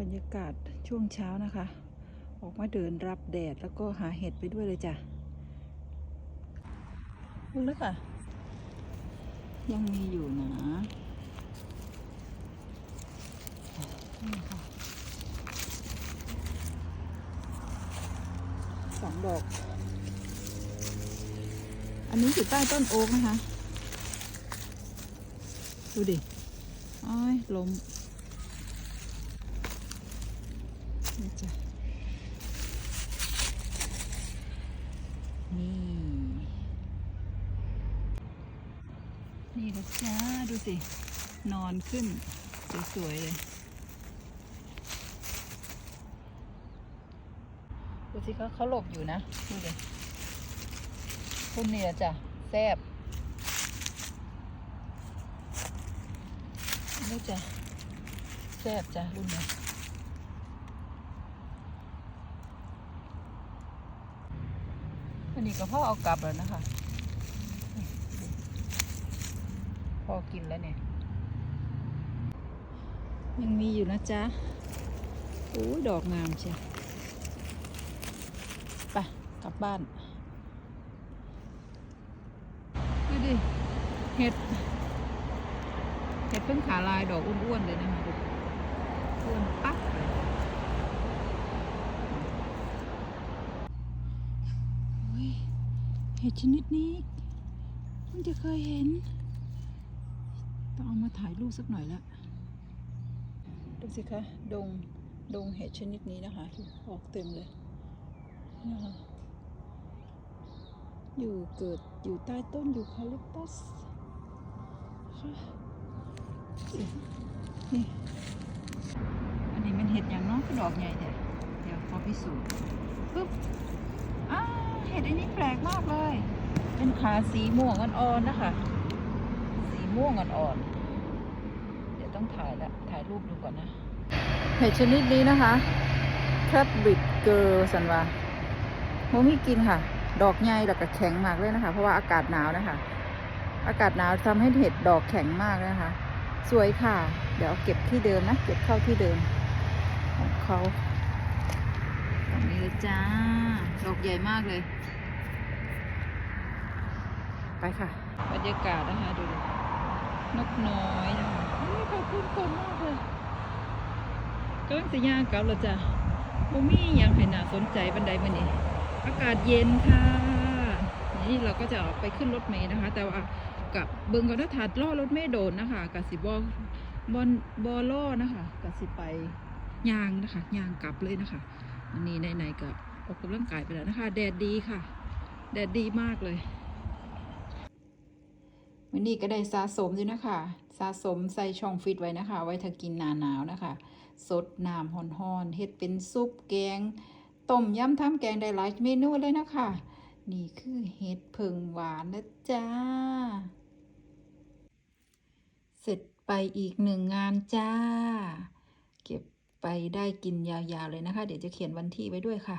บรรยากาศช่วงเช้านะคะ ออกมาเดินรับแดดแล้วก็หาเห็ดไปด้วยเลยจ้ะลูกเล็กอะ ยังมีอยู่นะนี่ค่ะสองดอก อันนี้อยู่ใต้ต้นโอ๊กนะคะ ดูดิ อ้อยล้ม นี่จ้ะนี่ นี่นะจ้าดูสิ นอนขึ้น สวย ๆ เลย ดูสิเขาเขาหลบอยู่นะ ดูดิคุณนี่นะจ้ะแซบนี่จ้ะแซบจ้ะรุ่นนี้ อันนี้ก็พ่อเอากลับแล้วนะคะพอกินแล้วเนี่ย ยังมีอยู่นะจ๊ะโอ้ดอกงามเชียวไปกลับบ้าน ดูดิ เห็ด เห็ดเพิ่งขาลายดอกอ้วนๆเลยนะคะอ้วนปั๊บเลยโอ้ย เห็ดชนิดนี้เพิ่งจะเคยเห็น ต้องเอามาถ่ายรูปสักหน่อยละดูสิคะดงดงเห็ดชนิดนี้นะคะออกเต็มเลยนะคะอยู่เกิดอยู่ใต้ต้นยูคาลิปตัสค่ะนี่อันนี้มันเห็ดอย่างน้องดอกใหญ่เนี่ยเดี๋ยวขอพิสูจน์ปึ๊บ อ้าเห็ดอันนี้แปลกมากเลย เป็นขาสีม่วงอ่อนๆนะคะ สีม่วงอ่อนๆเดี๋ยวต้องถ่ายละถ่ายรูปดูก่อนนะ เห็ดชนิดนี้นะคะแคบบิดเกอร์สันวาโมมีกินค่ะ ดอกใหญ่แล้วก็แข็งมากเลยนะคะ เพราะว่าอากาศหนาวนะคะ อากาศหนาวทำให้เห็ดดอกแข็งมากเลยนะคะ สวยค่ะ เดี๋ยวเเก็บที่เดิมนะ เก็บเข้าที่เดิมของเขาตรงนี้เลยจ้า ดอกใหญ่มากเลย ไปค่ะ บรรยากาศนะคะดูดนกน้อยนะคะขอบคุณคนมากเลยกำลังจะย่างกลับแล้วจ้ะบ่มีอหยังให้น่าสนใจบันไดมันนี่อากาศเย็นค่ะนี่เราก็จะออกไปขึ้นรถเมล์นะคะ แต่ว่ากับเบิงก่อนถ้าถัดล่อรถเมล์โดนนะคะกับสิบอบอนบอล่อนะคะกับสิไปยางนะคะยางกลับเลยนะคะอันนี้ไหนๆก็อ อกกำลังกายไปแล้วนะคะ แดดดีค่ะ แดดดีมากเลยวันนี้ก็ได้สะสมอยู่นะคะ สะสมใส่ช่องฟิตไว้นะคะ ไว้ถ้ากินหนาหนาวนะคะ สดน้ำฮ้อนๆเฮ็ดเป็นซุปแกงต้มยำทำแกงได้หลายเมนูเลยนะคะ นี่คือเห็ดเพิงหวานนะจ้า เสร็จไปอีกหนึ่งงานจ้า เก็บไปได้กินยาวๆเลยนะคะ เดี๋ยวจะเขียนวันที่ไว้ด้วยค่ะ